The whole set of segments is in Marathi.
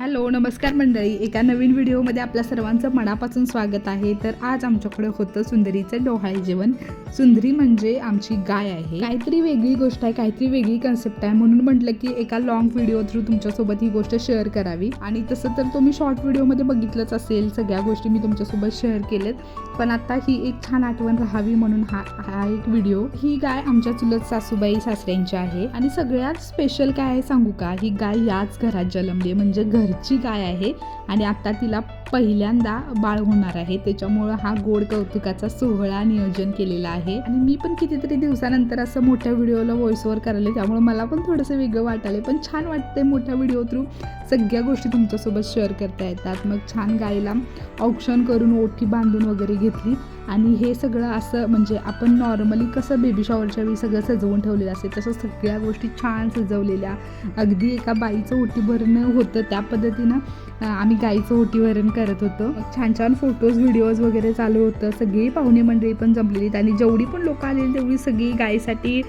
हॅलो नमस्कार मंडळी. एका नवीन व्हिडिओमध्ये आपल्या सर्वांचं मनापासून स्वागत आहे. तर आज आमच्याकडे होतं सुंदरीचं डोहाळे जेवण. सुंदरी म्हणजे आमची गाय आहे. काहीतरी वेगळी गोष्ट आहे काहीतरी वेगळी कन्सेप्ट आहे. म्हणून म्हटलं की एका लॉंग व्हिडिओ थ्रू तुमच्यासोबत ही गोष्ट शेअर करावी. आणि तसं तर तुम्ही शॉर्ट व्हिडिओमध्ये बघितलंच असेल सगळ्या गोष्टी मी तुमच्यासोबत शेअर केलेत पण आता ही एक छान आठवण राहावी म्हणून हा हा एक व्हिडिओ ही गाय आमच्या चुलत सासूबाई सासऱ्यांची आहे. आणि सगळ्यात स्पेशल काय आहे सांगू का? ही गाय याच घरात जन्मली म्हणजे घर घरची गाय आहे आणि आता तिला पहिल्यांदा बाळ होणार आहे. त्याच्यामुळं हा गोड कौतुकाचा सोहळा नियोजन केलेला आहे. आणि मी पण कितीतरी दिवसानंतर असं मोठ्या व्हिडिओला व्हॉइस ओव्हर करायला. त्यामुळे मला पण थोडंसं वेगळं वाटायला. पण छान वाटतंय मोठ्या व्हिडिओ थ्रू सगळ्या गोष्टी तुमच्यासोबत शेअर करता येतात. मग छान गायला औक्षण करून ओठी बांधून वगैरे घेतली. आणि हे सगळं असं म्हणजे आपण नॉर्मली कसं बेबी शॉवरच्या वेळी सगळं सजवून ठेवलेलं असते तसं सगळ्या गोष्टी छान सजवलेल्या. अगदी एका बाईचं ओटी भरणं होतं त्या पद्धतीनं आम्ही गाईचं ओटी भरण करत होतो. छान छान फोटोज व्हिडिओज वगैरे चालू होतं. सगळी पाहुणे मंडळी पण जमलेली आणि जेवढी पण लोक आलेली तेवढी सगळी गायीसाठी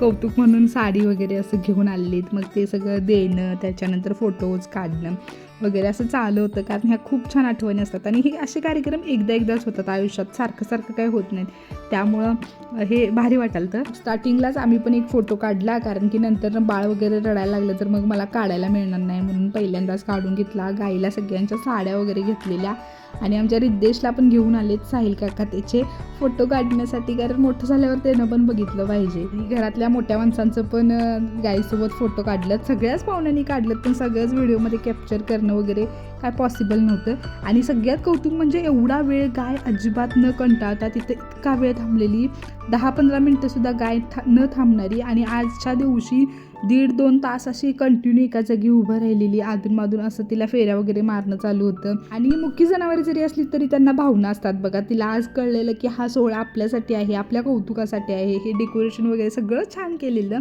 कौतुक म्हणून साडी वगैरे असं घेऊन आलेलीत मग ते सगळं देणं त्याच्यानंतर फोटोज काढणं. वगैरे असं चालू होतं कारण ह्या खूप छान आठवणी असतात. आणि हे असे कार्यक्रम एकदा एकदाच होतात आयुष्यात. सारखं सारखं काही होत नाहीत. त्यामुळं हे भारी वाटाल तर. स्टार्टिंगलाच आम्ही पण एक फोटो काढला कारण की नंतर बाळ वगैरे रडायला लागलं तर मग मला काढायला मिळणार नाही म्हणून पहिल्यांदाच काढून घेतला. गाईला सगळ्यांच्या साड्या वगैरे घेतलेल्या. आणि आमच्या रिद्देशला पण घेऊन आलेत साहिल काका त्याचे फोटो काढण्यासाठी कारण मोठं झाल्यावर त्यानं पण बघितलं पाहिजे. घरातल्या मोठ्या माणसांचं पण गाईसोबत फोटो काढलं सगळ्याच पाहुण्यांनी काढलं पण सगळ्याच व्हिडिओमध्ये कॅप्चर करणं वगैरे काय पॉसिबल नव्हतं. आणि सगळ्यात कौतुक म्हणजे एवढा वेळ गाय अजिबात न कंटाळता तिथं इतका वेळ थांबलेली. दहा पंधरा मिनटंसुद्धा गाय था न थांबणारी. आणि आजच्या दिवशी दीड दोन तास अशी कंटिन्यू एका जागी उभं राहिलेली अधूनमधून असं तिला फेऱ्या वगैरे मारणं चालू होतं. आणि मुख्य जनावरे जरी असली तरी त्यांना भावना असतात बघा. तिला आज कळलेलं की हा सोहळा आपल्यासाठी आहे आपल्या कौतुकासाठी आहे. हे डेकोरेशन वगैरे सगळं छान केलेलं.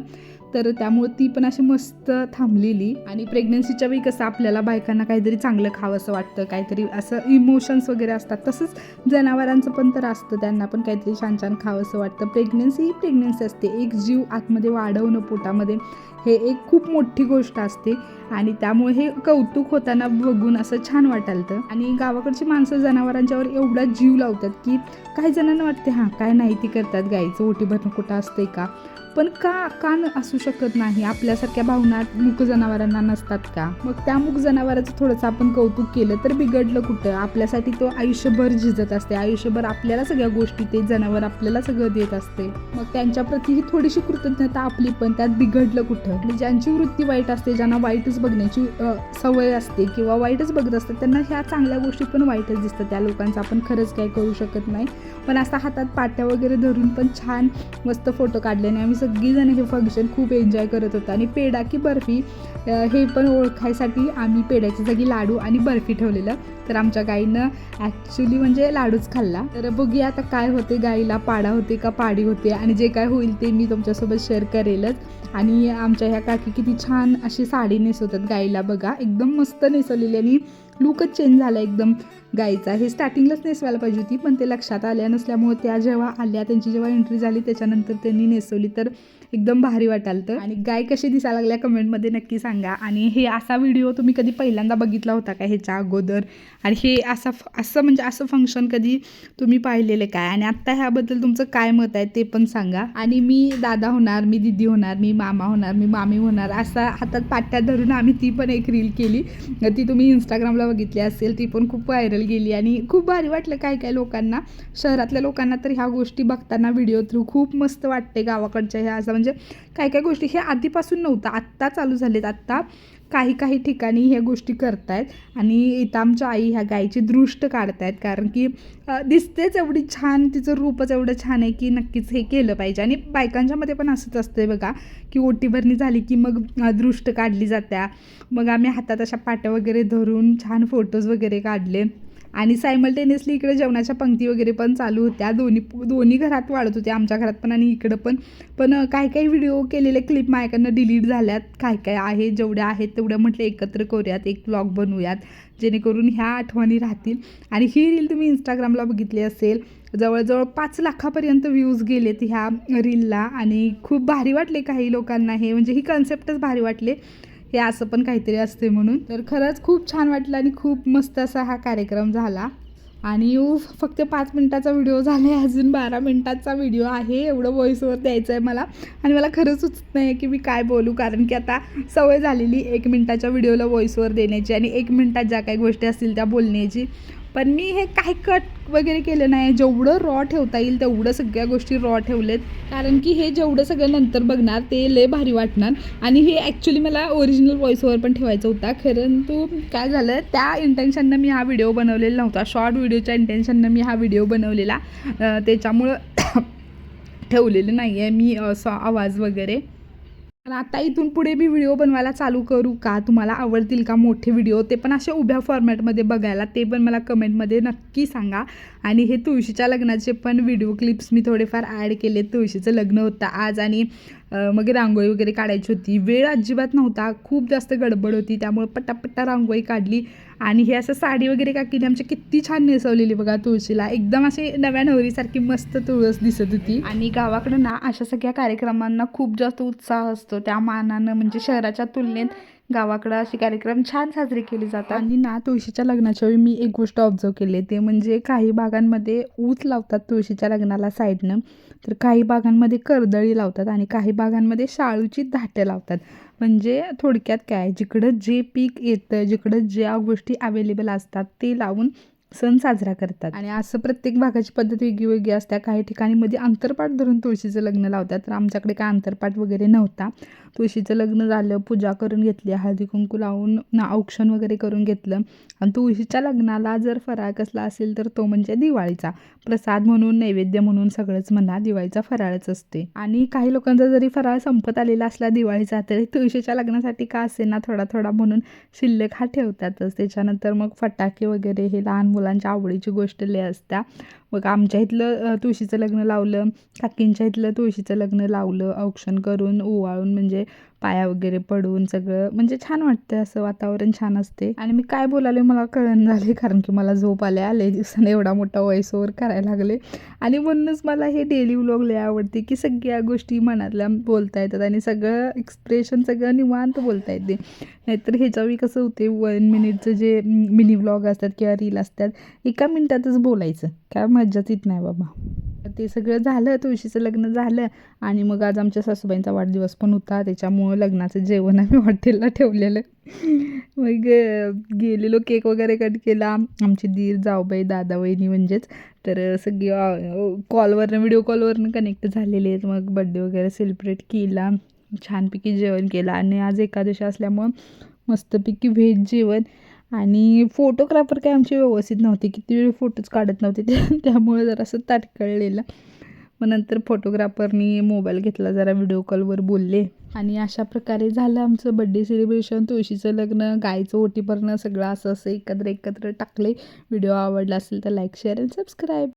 तर त्यामुळे ती पण अशी मस्त थांबलेली. आणि प्रेग्नन्सीच्या वेळी कसं आपल्याला बायकांना काहीतरी चांगलं खावं असं वाटतं काहीतरी असं इमोशन्स वगैरे असतात. तसंच जनावरांचं पण तर असतं त्यांना पण काहीतरी छान छान खावं असं वाटतं. प्रेग्नन्सी ही प्रेग्नन्सी असते. एक जीव आतमध्ये वाढवणं पोटामध्ये हे एक खूप मोठी गोष्ट असते. आणि त्यामुळे हे कौतुक होताना बघून असं छान वाटालतं. आणि गावाकडची माणसं जनावरांच्यावर एवढा जीव लावतात की काही जणांना वाटते हां काय नाही ती करतात गाईचं ओटी भरणं कुठं असते का? पण का का असू शकत नाही? आपल्यासारख्या भावना मूक जनावरांना नसतात का? मग त्या मूक जनावराचं थोडंसं आपण कौतुक केलं तर बिघडलं कुठं? आपल्यासाठी तो आयुष्यभर झिजत असते. आयुष्यभर आपल्याला सगळ्या गोष्टी ते जनावर आपल्याला सगळं देत असते. मग त्यांच्या ही थोडीशी कृतज्ञता आपली पण त्यात बिघडलं कुठं? आणि ज्यांची वृत्ती वाईट असते ज्यांना वाईटच बघण्याची सवय असते किंवा वाईटच बघत असतात त्यांना ह्या चांगल्या गोष्टी पण वाईटच दिसतात. त्या लोकांचं आपण खरंच काय करू शकत नाही. पण असा हातात पाट्या वगैरे धरून पण छान मस्त फोटो काढल्याने आम्ही सगळीजण हे फंक्शन खूप एन्जॉय करत होतं. आणि पेढा की बर्फी हे पण ओळखायसाठी आम्ही पेढ्याची जागी लाडू आणि बर्फी ठेवलेलं. तर आमच्या गाईनं ॲक्च्युली म्हणजे लाडूच खाल्ला. तर बघूया आता काय होते गाईला पाडा होते का पाडी होते आणि जे काय होईल ते मी तुमच्यासोबत शेअर करेलच. आणि आमच्या ह्या काकी किती छान अशी साडी नेसवतात गाईला बघा. एकदम मस्त नेसवलेली आणि लुकच चेंज झाला एकदम. गायीचा हे स्टार्टिंगलाच नेसवायला पाहिजे होती पण ते लक्षात आल्या नसल्यामुळे त्या जेव्हा आल्या त्यांची जेव्हा एंट्री झाली त्याच्यानंतर त्यांनी नेसवली तर एकदम भारी वाटाल तर. आणि गाय कशी दिसायला लागल्या कमेंटमध्ये नक्की सांगा. आणि हे असा व्हिडिओ तुम्ही कधी पहिल्यांदा बघितला होता का ह्याच्या अगोदर? आणि हे असा असं म्हणजे असं फंक्शन कधी तुम्ही पाहिलेलं काय? आणि आत्ता ह्याबद्दल तुमचं काय मत आहे ते पण सांगा. आणि मी दादा होणार मी दिदी होणार मी मामा होणार मी मामी होणार असा हातात पाट्यात धरून आम्ही ती पण एक रील केली. ती तुम्ही इंस्टाग्रामला बघितली असेल ती पण खूप व्हायरल गेली आणि खूप भारी वाटलं काय काय लोकांना. शहरातल्या लोकांना तर ह्या गोष्टी बघताना व्हिडिओ थ्रू खूप मस्त वाटते गावाकडच्या ह्या असं. म्हणजे काय काय गोष्टी हे आधीपासून नव्हतं आत्ता चालू झालेत. आत्ता काही काही ठिकाणी ह्या गोष्टी करतायत आणि इथं आमच्या आई ह्या गायची दृष्ट काढतायत. कारण की दिसतेच एवढी छान तिचं रूपच एवढं छान आहे की नक्कीच हे केलं पाहिजे. आणि बायकांच्यामध्ये पण असंच असतंय बघा की ओटी भरणी झाली की मग दृष्ट काढली जात्या. मग आम्ही हातात अशा पाट्या वगैरे धरून छान फोटोज वगैरे काढले. आणि सायमल्टेनियसली इकडे जेवणाच्या पंक्ती वगैरे पण चालू होत्या. दोन्ही दोन्ही घरात वाढत होत्या आमच्या घरात पण आणि इकडं पण. पण काही काही व्हिडिओ केलेले क्लिप माझ्याकडनं डिलीट झाल्यात. काय काय आहे जेवढ्या आहेत तेवढ्या म्हटलं एकत्र करूयात एक ब्लॉग बनवूयात जेणेकरून ह्या आठवणी राहतील. आणि ही रील तुम्ही इंस्टाग्रामला बघितली असेल जवळजवळ पाच लाखापर्यंत व्ह्यूज गेलेत ह्या रीलला आणि खूप भारी वाटले काही लोकांना हे म्हणजे ही कन्सेप्टच भारी वाटले. ते असं पण काहीतरी असते म्हणून. तर खरंच खूप छान वाटलं आणि खूप मस्त असा हा कार्यक्रम झाला. आणि फक्त पाच मिनटाचा व्हिडिओ झाला आहे अजून बारा मिनटाचा व्हिडिओ आहे. एवढं व्हॉईसवर द्यायचं आहे मला. आणि मला खरंच सुचत नाही की मी काय बोलू कारण की आता सवय झालेली एक मिनटाच्या व्हिडिओला व्हॉईसवर देण्याची आणि एक मिनटात ज्या काही गोष्टी असतील त्या बोलण्याची. पण मी हे काही कट वगैरे केलं नाही. जेवढं रॉ ठेवता येईल तेवढं सगळ्या गोष्टी रॉ ठेवलेत. कारण की हे जेवढं सगळं नंतर बघणार ते लय भारी वाटणार. आणि हे ॲक्च्युली मला ओरिजिनल व्हॉईसवर पण ठेवायचा होता. परंतु काय झालं त्या इंटेन्शननं मी हा व्हिडिओ बनवलेला नव्हता. शॉर्ट व्हिडिओच्या इंटेन्शननं मी हा व्हिडिओ बनवलेला. त्याच्यामुळं ठेवलेलं नाही आहे मी असं आवाज वगैरे. पण आता इथून पुढे मी व्हिडिओ बनवायला चालू करू का? तुम्हाला आवडतील का मोठे व्हिडिओ? ते पण असे उभ्या फॉर्मॅटमध्ये बघायला ते पण मला कमेंटमध्ये नक्की सांगा. आणि हे तुळशीच्या लग्नाचे पण व्हिडिओ क्लिप्स मी थोडेफार ॲड केले तुळशीचं लग्न होतं आज आणि मग रांगोळी वगैरे काढायची होती. वेळ अजिबात नव्हता. खूप जास्त गडबड होती. त्यामुळे पट्टापट्टा रांगोळी काढली. आणि हे असं साडी वगैरे काकीने आमच्या किती छान नेसवलेली बघा तुळशीला. एकदम अशी नव्या नवरीसारखी मस्त तुळस दिसत होती. आणि गावाकडं ना अशा सगळ्या कार्यक्रमांना खूप जास्त उत्साह असतो. त्या मानानं म्हणजे शहराच्या तुलनेत गावाकडं असे कार्यक्रम छान साजरे केले जातात. आणि ना तुळशीच्या लग्नाच्या वेळी मी एक गोष्ट ऑब्झर्व केली ते म्हणजे काही भागांमध्ये ऊस लावतात तुळशीच्या लग्नाला साईडनं तर काही भागांमध्ये कर्दळी लावतात आणि काही भागांमध्ये शाळूची धाट्या लावतात. म्हणजे थोडक्यात काय जिकडं जे पीक येतं जिकडं ज्या गोष्टी अवेलेबल असतात ते लावून सण साजरा करतात. आणि असं प्रत्येक भागाची पद्धत वेगळी वेगळी असते. काही ठिकाणी मध्ये अंतरपाठ धरून तुळशीचं लग्न लावतात. तर आमच्याकडे काय अंतरपाठ वगैरे नव्हता. तुळशीचं लग्न झालं पूजा करून घेतली हळदी कुंकू लावून ना औक्षण वगैरे करून घेतलं. आणि तुळशीच्या लग्नाला जर फराळ कसला असेल तर तो म्हणजे दिवाळीचा. प्रसाद म्हणून नैवेद्य म्हणून सगळंच म्हणा दिवाळीचा फराळच असते. आणि काही लोकांचा जरी फराळ संपत आलेला असला दिवाळीचा तरी तुळशीच्या लग्नासाठी का असे ना थोडा थोडा म्हणून शिल्लक हा ठेवतातच. त्याच्यानंतर मग फटाके वगैरे हे लहान मुलांच्या आवडीची गोष्ट लय असत्या. मग आमच्या इथलं तुळशीचं लग्न लावलं काकींच्या इथलं तुळशीचं लग्न लावलं औक्षण करून ओवाळून म्हणजे पाया वगैरे पडून सगळं म्हणजे छान वाटतं असं वातावरण छान असते. आणि मी काय बोलाले मला कळण झाले कारण की मला झोप आले आले दिवसाने एवढा मोठा व्हॉइस ओव्हर करायला लागले. आणि म्हणूनच मला हे डेली व्लॉग लय आवडते की सगळ्या गोष्टी मनातल्या बोलता येतात आणि सगळं एक्सप्रेशन सगळं निवांत बोलता येते. नाहीतर ह्याच्यावेळी कसं होते वन मिनिटचं जे मिनी व्लॉग असतात किंवा रील असतात एका मिनिटातच बोलायचं. काय मज्जाच येत नाही बाबा. ते सगळं झालं तुळशीचं लग्न झालं. आणि मग आज आमच्या सासूबाईंचा वाढदिवस पण होता. त्याच्यामुळं लग्नाचं जेवण आम्ही हॉटेलला ठेवलेलं. मग गेलेलो केक वगैरे कट केला. आमची दीर जाऊबाई दादा वहिनी म्हणजेच. तर सगळी कॉलवरनं व्हिडिओ कॉलवरनं कनेक्ट झालेले आहेत. मग बड्डे वगैरे सेलिब्रेट केला. छानपैकी जेवण केलं. आणि आज एकादशी असल्यामुळं मस्तपैकी व्हेज जेवण. आणि फोटोग्राफर काय आमची व्यवस्थित नव्हती किती वेळ फोटोज काढत नव्हते ते त्यामुळे जरासं ताटकळलेलं. मग नंतर फोटोग्राफरनी मोबाईल घेतला जरा व्हिडिओ कॉलवर बोलले. आणि अशा प्रकारे झालं आमचं बड्डे सेलिब्रेशन तुळशीचं लग्न गायचं ओटी भरणं सगळं असं असं एकत्र एकत्र टाकले. व्हिडिओ आवडला असेल तर लाईक शेअर अँड सबस्क्राईब